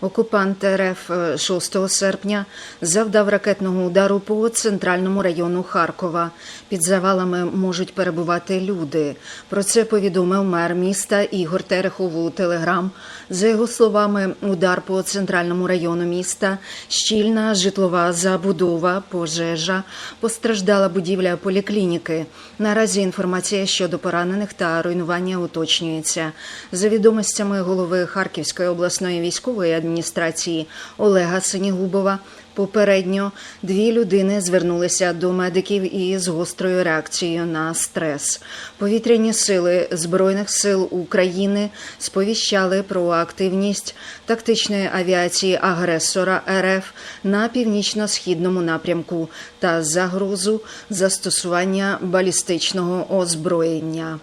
Окупант РФ 6 серпня завдав ракетного удару по центральному району Харкова. Під завалами можуть перебувати люди. Про це повідомив мер міста Ігор Терехов у Телеграм. За його словами, удар по центральному району міста, щільна житлова забудова, пожежа, постраждала будівля поліклініки. Наразі інформація щодо поранених та руйнування уточнюється. За відомостями голови Харківської обласної військової адміністрації Олега Синігубова, попередньо дві людини звернулися до медиків із гострою реакцією на стрес. Повітряні сили Збройних сил України сповіщали про активність тактичної авіації агресора РФ на північно-східному напрямку та загрозу застосування балістичного озброєння.